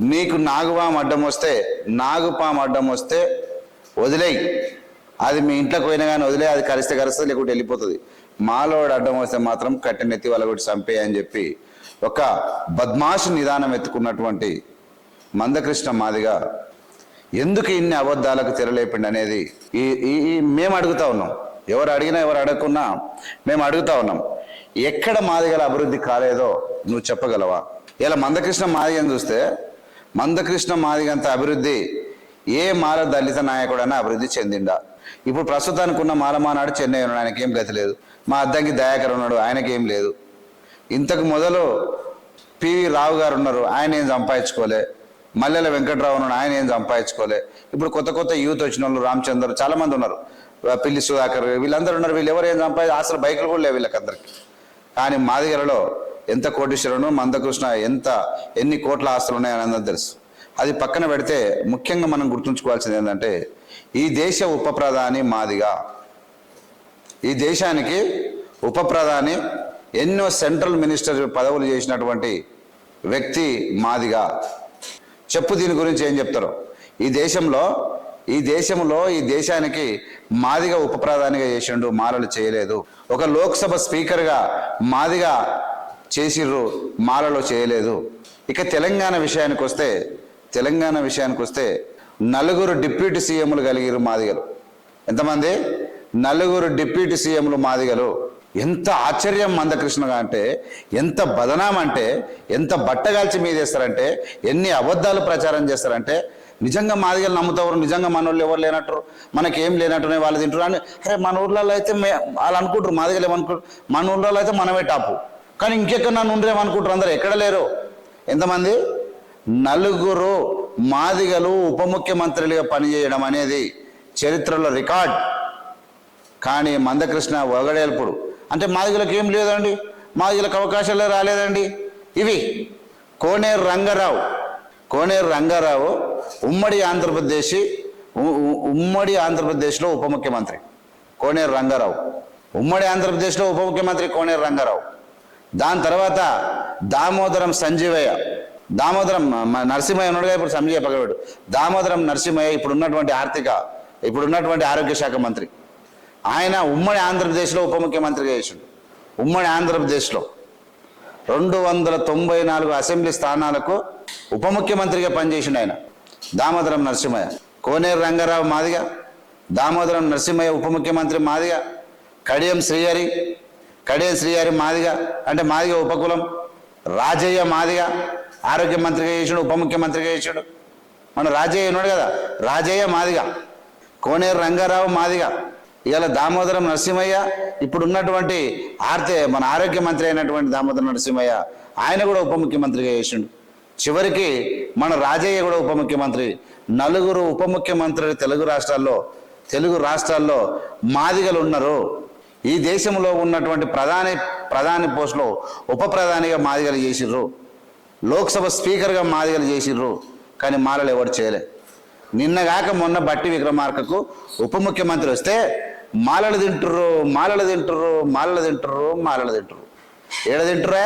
నీకు నాగుపాము అడ్డం వస్తే నాగుపాము అడ్డం వస్తే వదిలేయి. అది మీ ఇంట్లోకి పోయినా కానీ వదిలే అది కరిస్తే కరిస్తే లేకుంటే వెళ్ళిపోతుంది. మాలోడు అడ్డం వస్తే మాత్రం కట్టెనెత్తి వాళ్ళ కూడా చంపే అని చెప్పి ఒక బద్మాషు నిదానం ఎత్తుకున్నటువంటి మందకృష్ణ మాదిగా ఎందుకు ఇన్ని అబద్ధాలకు తెరలేపిండి అనేది ఈ ఈ ఈ మేము అడుగుతా ఉన్నాం. ఎవరు అడిగినా ఎవరు అడగకున్నా మేము అడుగుతా ఉన్నాం. ఎక్కడ మాదిగల అభివృద్ధి కాలేదో నువ్వు చెప్పగలవా? ఇలా మందకృష్ణ మాదిగని చూస్తే మందకృష్ణ మాదిగంత అభివృద్ధి ఏ మాల దళిత నాయకుడైనా అభివృద్ధి చెందిండా. ఇప్పుడు ప్రస్తుతానికి ఉన్న మాలమానాడు చెన్నై ఉన్నాడు ఆయనకి ఏం గతి లేదు. మా అద్దంకి దయాకర్ ఉన్నాడు ఆయనకి ఏం లేదు. ఇంతకు మొదలు పివి రావు గారు ఉన్నారు ఆయన ఏం సంపాదించుకోలే. మల్లెల వెంకట్రావు ఉన్నాడు ఆయన ఏం సంపాదించుకోలే. ఇప్పుడు కొత్త కొత్త యూత్ వచ్చిన వాళ్ళు రామచంద్ర చాలా మంది ఉన్నారు పిల్లి సుధాకర్ వీళ్ళందరూ ఉన్నారు వీళ్ళు ఎవరు ఏం సంపాది అసలు బైకులు కూడా లేవు వీళ్ళకందరికి. కానీ మాదిగలలో ఎంత కోటీశ్వరును మందకృష్ణ ఎంత ఎన్ని కోట్ల ఆస్తులు ఉన్నాయని అందరూ తెలుసు. అది పక్కన పెడితే ముఖ్యంగా మనం గుర్తుంచుకోవాల్సింది ఏంటంటే ఈ దేశ ఉప ప్రధాని మాదిగా ఈ దేశానికి ఉప ప్రధాని ఎన్నో సెంట్రల్ మినిస్టర్ పదవులు చేసినటువంటి వ్యక్తి మాదిగా. చెప్పు దీని గురించి ఏం చెప్తారు. ఈ దేశంలో ఈ దేశంలో ఈ దేశానికి మాదిగా ఉప ప్రధానిగా చేసిండు మాలలు చేయలేదు. ఒక లోక్సభ స్పీకర్గా మాదిగా చేసిర్రు మాలలో చేయలేదు. ఇక తెలంగాణ విషయానికి వస్తే తెలంగాణ విషయానికి వస్తే నలుగురు డిప్యూటీ సీఎంలు కలిగిరు మాదిగలు. ఎంతమంది? నలుగురు డిప్యూటీ సీఎంలు మాదిగలు. ఎంత ఆశ్చర్యం మందకృష్ణగా అంటే ఎంత బదనాం అంటే ఎంత బట్టగాల్చి మీదేస్తారంటే ఎన్ని అబద్ధాలు ప్రచారం చేస్తారంటే నిజంగా మాదిగలు నమ్ముతారు నిజంగా మన వాళ్ళు ఎవరు లేనట్టు మనకేం లేనట్టునే వాళ్ళు తింటారు అని. అరే మన ఊర్లలో అయితే మే వాళ్ళు అనుకుంటారు మాదిగలు ఏమనుకుంటారు మన ఊర్లలో అయితే మనమే టాపు. కానీ ఇంకెక్కడ నన్ను ఉండరేమనుకుంటారు అందరు? ఎక్కడ లేరు? ఎంతమంది? నలుగురు మాదిగలు ఉప ముఖ్యమంత్రులుగా పనిచేయడం అనేది చరిత్రలో రికార్డ్. కానీ మందకృష్ణ ఒగడేల్పుడు అంటే మాదిగలకు ఏం లేదండి? మాదిగలకు అవకాశాలు రాలేదండి. ఇవి కోనేరు రంగారావు. కోనేరు రంగారావు ఉమ్మడి ఆంధ్రప్రదేశ్ ఉమ్మడి ఆంధ్రప్రదేశ్లో ఉప ముఖ్యమంత్రి. కోనేరు రంగారావు. ఉమ్మడి ఆంధ్రప్రదేశ్లో ఉప ముఖ్యమంత్రి కోనేరు రంగారావు. దాని తర్వాత దామోదరం సంజీవయ్య. దామోదరం నరసింహయ్య ఉన్నాడుగా ఇప్పుడు సంజీవయ్య పగలవాడు దామోదరం నరసింహయ్య ఇప్పుడు ఉన్నటువంటి ఆర్థిక ఇప్పుడు ఉన్నటువంటి ఆరోగ్య శాఖ మంత్రి. ఆయన ఉమ్మడి ఆంధ్రప్రదేశ్లో ఉప ముఖ్యమంత్రిగా చేసిండు. ఉమ్మడి ఆంధ్రప్రదేశ్లో రెండు వందల తొంభై నాలుగు అసెంబ్లీ స్థానాలకు ఉప ముఖ్యమంత్రిగా పనిచేసిండు ఆయన. దామోదరం నరసింహయ్య. కోనేరు రంగారావు మాదిగా దామోదరం నరసింహయ్య ఉప ముఖ్యమంత్రి మాదిగా కడియం శ్రీహరి కడే శ్రీగారి మాదిగ అంటే మాదిగ ఉపకులం రాజయ్య మాదిగ ఆరోగ్య మంత్రిగా చేసాడు ఉప ముఖ్యమంత్రిగా చేసాడు. మన రాజయ్య ఉన్నాడు కదా రాజయ్య మాదిగ కోనేరు రంగారావు మాదిగ ఇవాళ దామోదరం నరసింహయ్య ఇప్పుడు ఉన్నటువంటి ఆర్తే మన ఆరోగ్య మంత్రి అయినటువంటి దామోదరం నరసింహయ్య ఆయన కూడా ఉప ముఖ్యమంత్రిగా చేసిండు. చివరికి మన రాజయ్య కూడా ఉప ముఖ్యమంత్రి. నలుగురు ఉప ముఖ్యమంత్రులు తెలుగు రాష్ట్రాల్లో తెలుగు రాష్ట్రాల్లో మాదిగలు ఉన్నారు. ఈ దేశంలో ఉన్నటువంటి ప్రధాని ప్రధాని పోస్టులో ఉప ప్రధానిగా మాదిగలు చేసిర్రు. లోక్సభ స్పీకర్గా మాదిగలు చేసిర్రు. కానీ మాలలు ఎవరు చేయలే. నిన్నగాక మొన్న బట్టి విక్రమార్కకు ఉప ముఖ్యమంత్రి వస్తే మాలలు తింటుర్రు మాలలు తింటుర్రు మాలలు తింటుర్రు మాలలు తింటుర్రు. ఏడ తింటురా